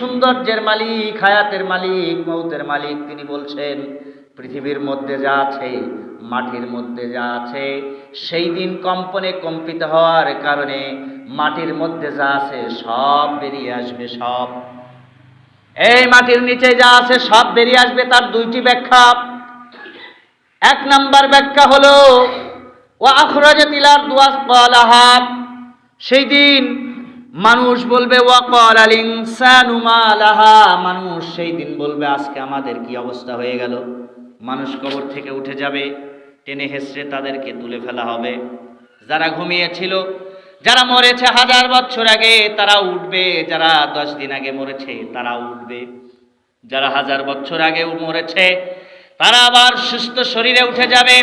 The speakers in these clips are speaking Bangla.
সৌন্দর্যের মালিক, হায়াতের মালিক, মৌতের মালিক, তিনি বলছেন, পৃথিবীর মধ্যে যা আছে, মাটির মধ্যে যা আছে, সেই দিন কম্পনে কম্পিত হওয়ার কারণে মাটির মধ্যে যা আছে সব বেরিয়ে আসবে, সব। এই মাটির নিচে যা আছে সব বেরিয়ে আসবে, তার দুইটি ব্যাখ্যা। এক নাম্বার ব্যাখ্যা হলো ও আখরাজাতিলার দুয়াস পালাহাব সেই দিন মানুষ বলবে মানুষ সেই দিন বলবে, আজকে আমাদের কি অবস্থা হয়ে গেল? মানুষ কবর থেকে উঠে যাবে, টেনে হেসড়ে তাদেরকে তুলে ফেলা হবে। যারা ঘুমিয়েছিল, যারা মরেছে হাজার বছর আগে তারা উঠবে। যারা দশ দিন আগে মরেছে তারা উঠবে। যারা হাজার বছর আগে মরেছে, তারা আবার সুস্থ শরীরে উঠে যাবে।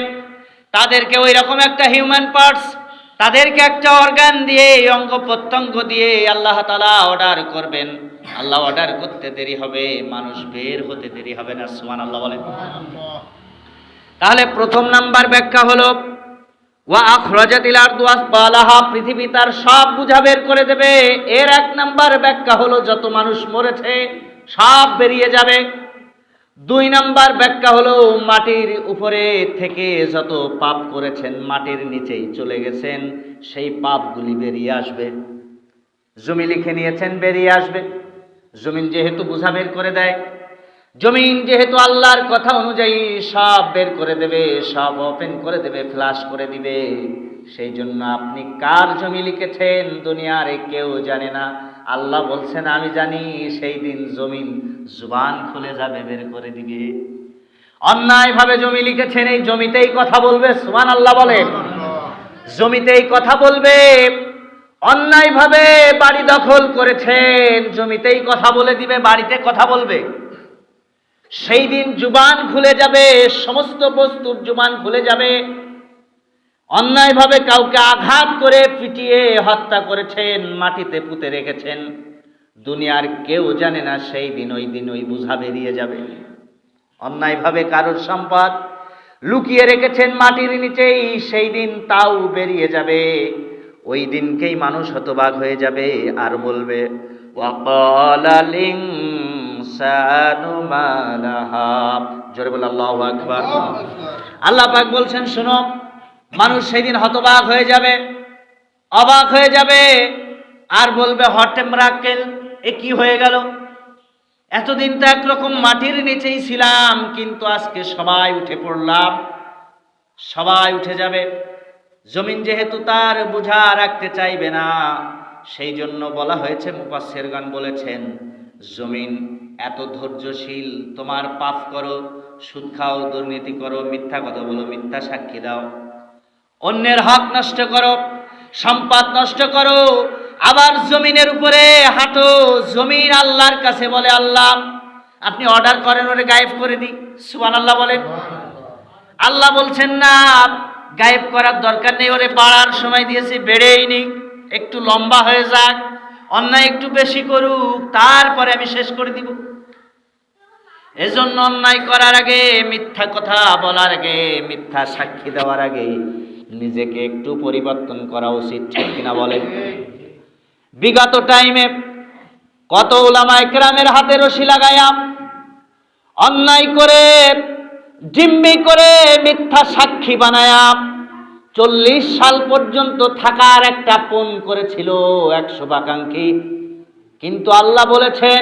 তাদেরকে ওই রকম একটা হিউম্যান পার্টস তাদেরকে একটা অর্গান দিয়ে অঙ্গ প্রত্যঙ্গ দিয়ে আল্লাহ তালা অর্ডার করবেন। আল্লাহ অর্ডার করতে দেরি হবে, মানুষ বের হতে দেরি হবে না সুমান আল্লাহ বলেন। তাহলে প্রথম নাম্বার ব্যাখ্যা হলো, ওয়া আখরাজাতিল আরদু আসবালাহা, পৃথিবী তার সব বুঝা বের করে দেবে। এর এক নাম্বার ব্যাখ্যা হলো, যত মানুষ মরেছে, সব বেরিয়ে যাবে। দুই নাম্বার ব্যাখ্যা হলো, মাটির উপরে থেকে যত পাপ করেছেন, মাটির নিচেই চলে গেছেন, সেই পাপগুলি বেরিয়ে আসবে। জমি লিখে নিয়েছেন, বেরিয়ে আসবে। জমিন যেহেতু বুঝা বের করে দেয়, জমিন যেহেতু আল্লাহর কথা অনুযায়ী সব বের করে দেবে, সব ওপেন করে দেবে ফ্লাশ করে দিবে, সেই জন্য আপনি কার জমি লিখেছেন, দুনিয়ার কেউ জানে না। আল্লাহ বলছেন, আমি জানি সেই দিন জমিন জুবান খুলে যাবে বের করে দিবে। অন্যায়ভাবে জমি লিখেছেন, এই জমিতেই কথা বলবে সুমান আল্লাহ বলেন জমিতেই কথা বলবে, অন্যায়ভাবে বাড়ি দখল করেছেন, জমিতেই কথা বলে দিবে, বাড়িতে কথা বলবে। সেই দিন জুবান খুলে যাবে, সমস্ত বস্তুর জুবান খুলে যাবে। অন্যায়ভাবে কাউকে আঘাত করে পিটিয়ে হত্যা করেছেন মাটিতে পুঁতে রেখেছেন। দুনিয়ার কেউ জানে না সেই দিন ওই দিন ওই বুঝা বেরিয়ে যাবে। অন্যায়ভাবে কারোর সম্পদ লুকিয়ে রেখেছেন মাটির নিচেই সেই দিন তাও বেরিয়ে যাবে। ওই দিনকেই মানুষ হতবাক হয়ে যাবে আর বলবে জোরে বলে আল্লাহু আকবার। আল্লাহ পাক বলছেন শোনো মানুষ সেদিন হতবাক হয়ে যাবে, অবাক হয়ে যাবে। আর বলবে হটেম রাকেল এ কি হয়ে গেল? এতদিন তো একরকম মাটির নিচেই ছিলাম, কিন্তু আজকে সবাই উঠে পড়লাম, সবাই উঠে যাবে। জমিন যেহেতু তার বুঝা রাখতে চাইবে না, সেই জন্য বলা হয়েছে মুপাসের গান বলেছেন, জমিন এত ধৈর্যশীল, তোমার পাপ করো, সুদ খাও, দুর্নীতি করো, মিথ্যা কথা বলো, মিথ্যা সাক্ষী দাও। অন্যের হক নষ্ট করো, সম্পদ নষ্ট করো, আবার জমিনের উপরে হাঁটো, জমিন আল্লাহর কাছে বলে, আল্লাহ, আপনি অর্ডার করেন, ওরে গায়েব করে দিই। সুবান আল্লাহ বলেন। আল্লাহ বলছেন, না, গায়েব করার দরকার নেই, ওরে বাড়ার সময় দিয়েছি, বেড়েই নি একটু লম্বা হয়ে যাক, অন্যায় একটু বেশি করুক, তারপরে আমি শেষ করে দিব। এজন্য অন্যায় করার আগে, মিথ্যা কথা বলার আগে, মিথ্যা সাক্ষী দেওয়ার আগে নিজেকে একটু পরিবর্তন করা উচিত, ঠিক কিনা বলেন? বিগত টাইমে কত ওলামা একরামের হাতে রশি লাগায়াম অন্যায় করে, জিম্মি করে মিথ্যা সাক্ষী বানায়াম চল্লিশ সাল পর্যন্ত থাকার একটা পণ করেছিল একশো বাকাঙ্ক্ষী কিন্তু আল্লাহ বলেছেন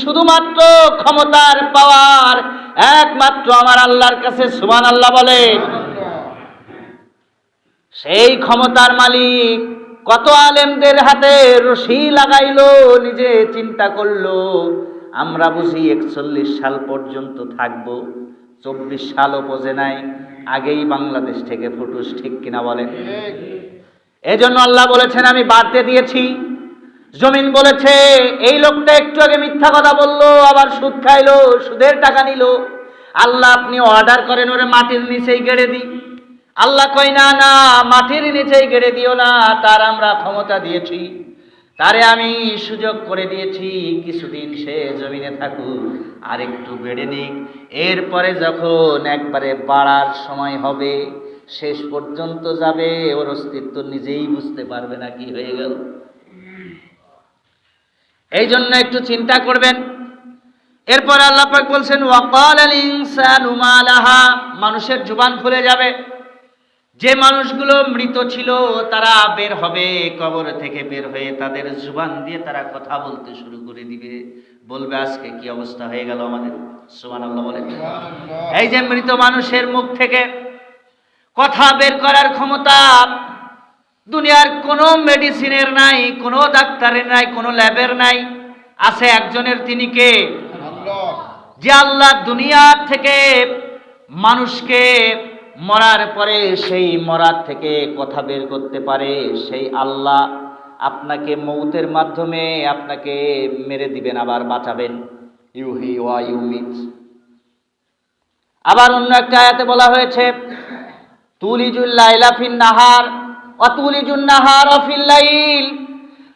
শুধুমাত্র ক্ষমতার পাওয়ার একমাত্র আমার আল্লাহর কাছে সুবহান আল্লাহ বলে। সেই ক্ষমতার মালিক কত আলেমদের হাতে রশি লাগাইলো নিজে চিন্তা করল আমরা বুঝি একচল্লিশ সাল পর্যন্ত থাকব চব্বিশ সালও বোঝে নাই আগেই বাংলাদেশ থেকে ফুটুস ঠিক কিনা বলেন? এজন্য আল্লাহ বলেছেন আমি বাড়তে দিয়েছি। জমিন বলেছে, এই লোকটা একটু আগে মিথ্যা কথা বলল, আবার সুদ খাইলো, সুদের টাকা নিল। আল্লাহ, আপনি অর্ডার করেন, ওরে মাটির নিচেই গেড়ে দিই। আল্লাহ কই না না, মাটির নিচেই গেড়ে দিও না, তার আমরা ক্ষমতা দিয়েছি। তারে আমি সুযোগ করে দিয়েছি, কিছুদিন সে জমিনে থাকুক, আর একটু বেড়ে নিক। এরপরে যখন একবারে বাড়ার সময় হবে, শেষ পর্যন্ত যাবে, ওর অস্তিত্ব নিজেই বুঝতে পারবে না কি হয়ে গেল। এই জন্য একটু চিন্তা করবেন। এরপর আল্লাহ পাক বলছেন ওয়াকাল আল ইনসানু মা লাহা মানুষের জুবান খুলে যাবে। যে মানুষগুলো মৃত ছিল তারা বের হবে কবর থেকে বের হয়ে তাদের জুবান দিয়ে তারা কথা বলতে শুরু করে দিবে। বলবে আজকে কি অবস্থা হয়ে গেল আমাদের সুবহানাল্লাহ বলেন। এই যে মৃত মানুষের মুখ থেকে কথা বের করার ক্ষমতা দুনিয়ার কোনো মেডিসিনের নাই, কোনো ডাক্তারের নাই, কোনো ল্যাবের নাই। আছে একজনের তিনি কে? যে আল্লাহ দুনিয়ার থেকে মানুষকে মরার পরে সেই মরার থেকে কথা বের করতে পারে, সেই আল্লাহ আপনাকে মৌতের মাধ্যমে আপনাকে মেরে দিবেন, আবার বাঁচাবেন। ইউহি ওয়া, ইউ ইউমিত আবার অন্য একটা আয়াতে বলা হয়েছে, তুলিজুল লাইলা নাহার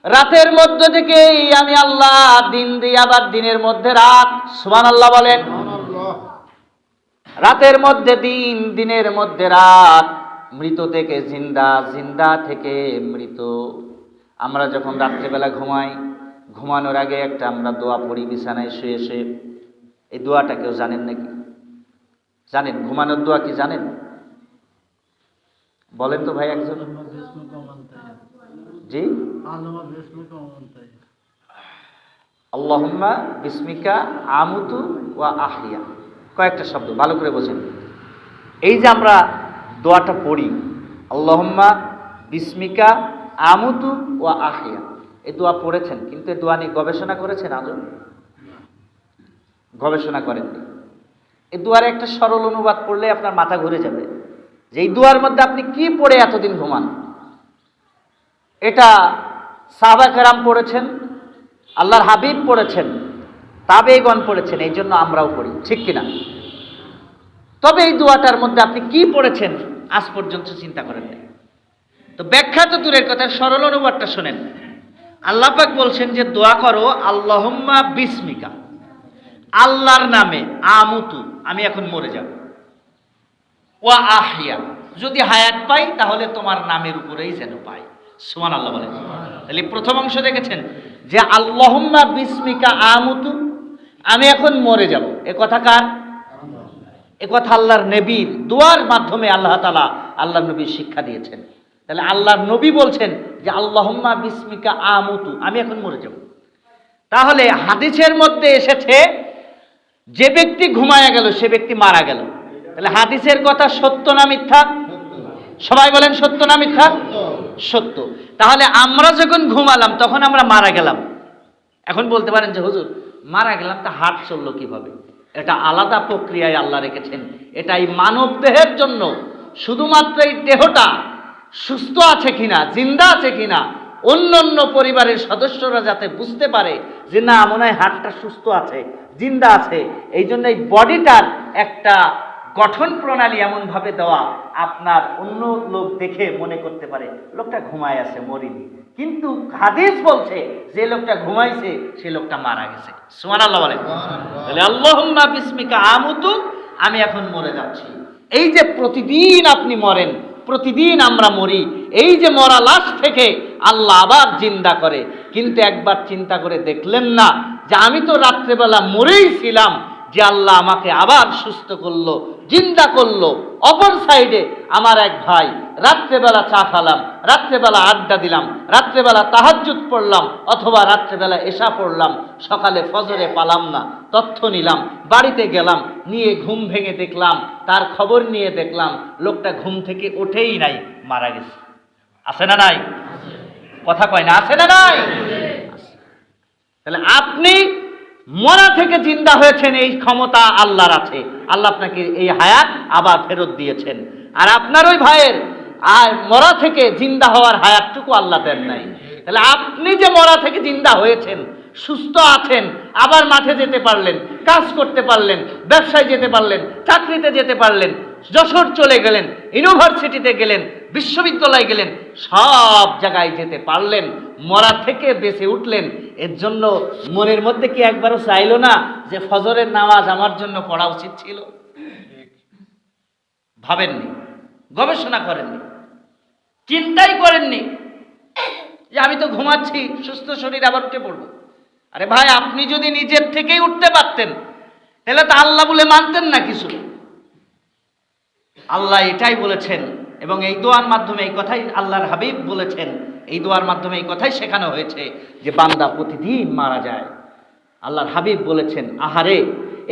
রাতের মধ্য থেকেই আমি আল্লাহ দিন দিই আবার দিনের মধ্যে রাত। সুমান আল্লাহ বলেন। রাতের মধ্যে দিন, দিনের মধ্যে রাত। মৃত থেকে জিন্দা জিন্দা থেকে মৃত। আমরা যখন রাত্রেবেলা ঘুমাই, ঘুমানোর আগে একটা আমরা দোয়া পড়ি, বিছানায় শুয়ে শুয়ে। এই দোয়াটা কেউ জানেন নাকি? জানেন? ঘুমানোর দোয়া কি জানেন? বলেন তো ভাই একজন। জি। আল্লাহুম্মা বিস্মিকা আমুতু ওয়া আহিয়া কয়েকটা শব্দ ভালো করে বোঝেন। এই যে আমরা দোয়াটা পড়ি আল্লাহুম্মা বিস্মিকা আমুতু ওয়া আহিয়া এই দোয়া পড়েছেন কিন্তু এই দোয়া নিয়ে গবেষণা করেছেন আজও? গবেষণা করেননি। এই দুয়ার একটা সরল অনুবাদ পড়লে আপনার মাথা ঘুরে যাবে। যে এই দুয়ার মধ্যে আপনি কি পড়ে এতদিন ঘুমান? এটা সাহবা কেরাম পড়েছেন, আল্লাহর হাবিব পড়েছেন তাবেগণ পড়েছেন, এই জন্য আমরাও পড়ি, ঠিক কিনা? তবে এই দোয়াটার মধ্যে আপনি কি পড়েছেন আজ পর্যন্ত চিন্তা করেন নাই। তো ব্যাখ্যা তো দূরের কথা, সরল অনুবাদটা শোনেন। আল্লাহ পাক বলছেন যে দোয়া করো, আল্লাহম্মা বিস্মিকা, আল্লাহর নামে আমুতু, আমি এখন মরে যাব। ওয়া আহিয়া যদি হায়াত পাই, তাহলে তোমার নামের উপরেই যেন পাই। সুমান আল্লাহ বলেন। তাহলে প্রথম অংশ দেখেছেন যে, আল্লাহম্মা বিস্মিকা আমুতু, আমি এখন মরে যাব। এ কথা কার? এ কথা আল্লাহর নবীর দোয়ার মাধ্যমে আল্লাহ তালা আল্লাহ নবীর শিক্ষা দিয়েছেন। তাহলে আল্লাহর নবী বলছেন যে, আল্লাহম্মা বিস্মিকা আমুতু, আমি এখন মরে যাব। তাহলে হাদিসের মধ্যে এসেছে, যে ব্যক্তি ঘুমায়া গেল, সে ব্যক্তি মারা গেল। তাহলে হাদিসের কথা সত্য না মিথ্যা? সবাই বলেন সত্য না মিথ্যা? সত্য। তাহলে আমরা যখন ঘুমালাম, তখন আমরা মারা গেলাম। এখন বলতে পারেন যে, হুজুর, মারা গেলাম, তা হাট চলল কীভাবে? এটা আলাদা প্রক্রিয়ায় আল্লাহ রেখেছেন। এটা এই মানব দেহের জন্য শুধুমাত্র এই দেহটা সুস্থ আছে কিনা, জিন্দা আছে কিনা অন্য অন্য পরিবারের সদস্যরা যাতে বুঝতে পারে যে, না, মনে হয় হাটটা সুস্থ আছে, জিন্দা আছে, এই জন্য এই বডিটার একটা গঠন প্রণালী এমনভাবে দেওয়া আপনার অন্য লোক দেখে মনে করতে পারে লোকটা ঘুমায় আছে মরিনি। কিন্তু হাদিস বলছে যে লোকটা ঘুমাইছে সে লোকটা মারা গেছে। সুমান আল্লাহ বলেন তাহলে আল্লাহুম্মা বিস্মিকা আমুতু আমি এখন মরে যাচ্ছি। এই যে প্রতিদিন আপনি মরেন প্রতিদিন আমরা মরি এই যে মরা লাশ থেকে আল্লাহ আবার জিন্দা করে। কিন্তু একবার চিন্তা করে দেখলেন না যে আমি তো রাত্রেবেলা মরেই ছিলাম যে আল্লাহ আমাকে আবার সুস্থ করল জিন্দা করল অপর সাইডে আমার এক ভাই রাত্রেবেলা চা খালাম রাত্রেবেলা আড্ডা দিলাম রাত্রেবেলা তাহাজ্জুদ পড়লাম অথবা রাত্রেবেলা এসা পড়লাম সকালে ফজরে পালাম না তথ্য নিলাম বাড়িতে গেলাম নিয়ে ঘুম ভেঙে দেখলাম তার খবর নিয়ে দেখলাম লোকটা ঘুম থেকে ওঠেই নাই মারা গেছে। আছে না নাই? কথা কয় না আছে না নাই? তাহলে আপনি মরা থেকে জিন্দা হয়েছেন এই ক্ষমতা আল্লাহর আছে। আল্লাহ আপনাকে এই হায়াত আবার ফেরত দিয়েছেন। আর আপনার ওই ভাইয়ের, আর মরা থেকে জিন্দা হওয়ার হায়াতটুকু আল্লাহ দেন নাই। তাহলে আপনি যে মরা থেকে জিন্দা হয়েছেন, সুস্থ আছেন, আবার মাঠে যেতে পারলেন, কাজ করতে পারলেন, ব্যবসায় যেতে পারলেন, চাকরিতে যেতে পারলেন, যশোর চলে গেলেন, ইউনিভার্সিটিতে গেলেন, বিশ্ববিদ্যালয়ে গেলেন, সব জায়গায় যেতে পারলেন। মরা থেকে বেঁচে উঠলেন, এর জন্য মনের মধ্যে কি একবারও চাইলো না যে ফজরের নামাজ আমার জন্য পড়া উচিত ছিল? ভাবেননি, গবেষণা করেননি, চিন্তাই করেননি যে আমি তো ঘুমাচ্ছি, সুস্থ শরীর আবার উঠে পড়ব। আরে ভাই, আপনি যদি নিজের থেকেই উঠতে পারতেন, তাহলে তো আল্লাহ বলে মানতেন না কিছু। আল্লাহ এটাই বলেছেন এবং এই দোয়ার মাধ্যমে এই কথাই আল্লাহর হাবিব বলেছেন। এই দোয়ার মাধ্যমে এই কথাই শেখানো হয়েছে যে বান্দা প্রতিদিন মারা যায়। আল্লাহর হাবিব বলেছেন, আহারে,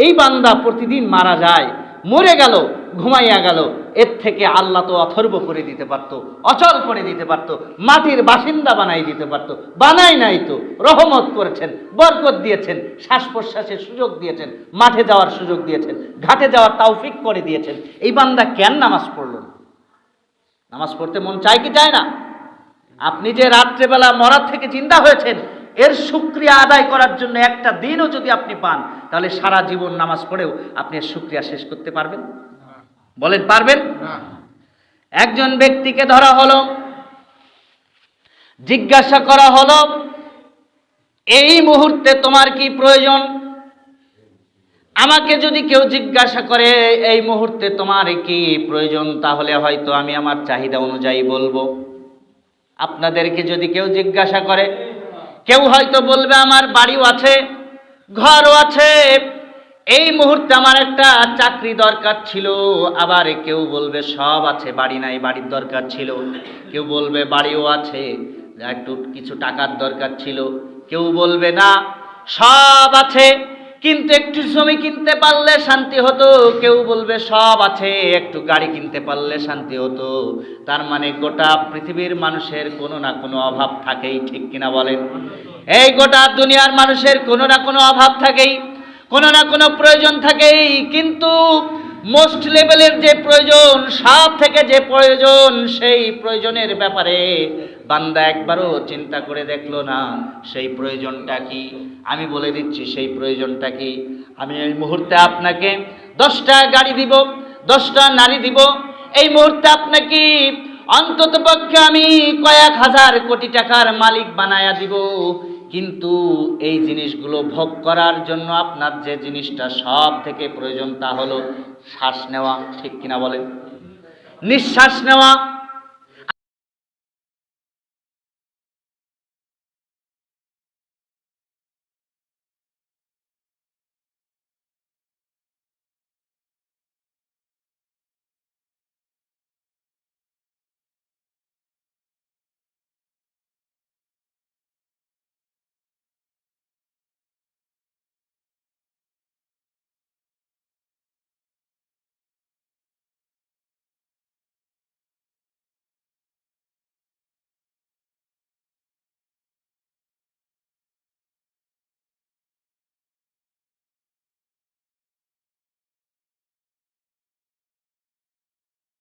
এই বান্দা প্রতিদিন মারা যায়, মরে গেল, ঘুমাইয়া গেল, এর থেকে আল্লাহ তো অথর্ব করে দিতে পারত, অচল করে দিতে পারত, মাটির বাসিন্দা বানাই দিতে পারত, বানাই নাই তো, রহমত করেছেন, বরকত দিয়েছেন, শ্বাস প্রশ্বাসের সুযোগ দিয়েছেন, মাঠে যাওয়ার সুযোগ দিয়েছেন, ঘাটে যাওয়ার তাওফিক করে দিয়েছেন। এই বান্দা কেন নামাজ পড়ল নামাজ পড়তে মন চায় কি চায় না? আপনি যে রাত্রেবেলা মরার থেকে চিন্তা হয়েছেন এর শুক্রিয়া আদায় করার জন্য একটা দিনও যদি আপনি পান তাহলে সারা জীবন নামাজ পড়েও আপনি এর শুক্রিয়া শেষ করতে পারবেন। বলেন পারবেন? একজন ব্যক্তিকে ধরা হলো জিজ্ঞাসা করা হলো এই মুহূর্তে তোমার কি প্রয়োজন? আমাকে যদি কেউ জিজ্ঞাসা করে এই মুহূর্তে তোমার কি প্রয়োজন তাহলে হয়তো আমি আমার চাহিদা অনুযায়ী বলব। আপনাদেরকে যদি কেউ জিজ্ঞাসা করে, কেউ হয়তো বলবে, আমার বাড়িও আছে, ঘরও আছে। এই মুহূর্তে আমার একটা চাকরি দরকার ছিল, আবার কেউ বলবে, সব আছে, বাড়ি নাই, বাড়ির দরকার ছিল। কেউ বলবে, বাড়িও আছে, একটু কিছু টাকার দরকার ছিল। কেউ বলবে, না, সব আছে। কিন্তু, একটু জমি কিনতে পারলে শান্তি হতো। কেউ বলবে, সব আছে, একটু গাড়ি কিনতে পারলে শান্তি হতো। তার মানে গোটা পৃথিবীর মানুষের কোনো না কোনো অভাব থাকেই, ঠিক কিনা বলেন? এই গোটা দুনিয়ার মানুষের কোনো না কোনো অভাব থাকেই, কোনো না কোনো প্রয়োজন থাকেই। কিন্তু মোস্ট লেভেলের যে প্রয়োজন, সব থেকে যে প্রয়োজন, সেই প্রয়োজনের ব্যাপারে বান্দা একবারও চিন্তা করে দেখল না, সেই প্রয়োজনটা কি? আমি বলে দিচ্ছি, সেই প্রয়োজনটা কি? আমি এই মুহূর্তে আপনাকে দশটা গাড়ি দিব, দশটা নারী দিব। এই মুহূর্তে আপনাকে অন্তত পক্ষে আমি কয়েক হাজার কোটি টাকার মালিক বানায়া দিব। কিন্তু এই জিনিসগুলো ভোগ করার জন্য আপনার যে জিনিসটা সব থেকে প্রয়োজন তা হলো শ্বাস নেওয়া, ঠিক কিনা বলেন? নিঃশ্বাস নেওয়া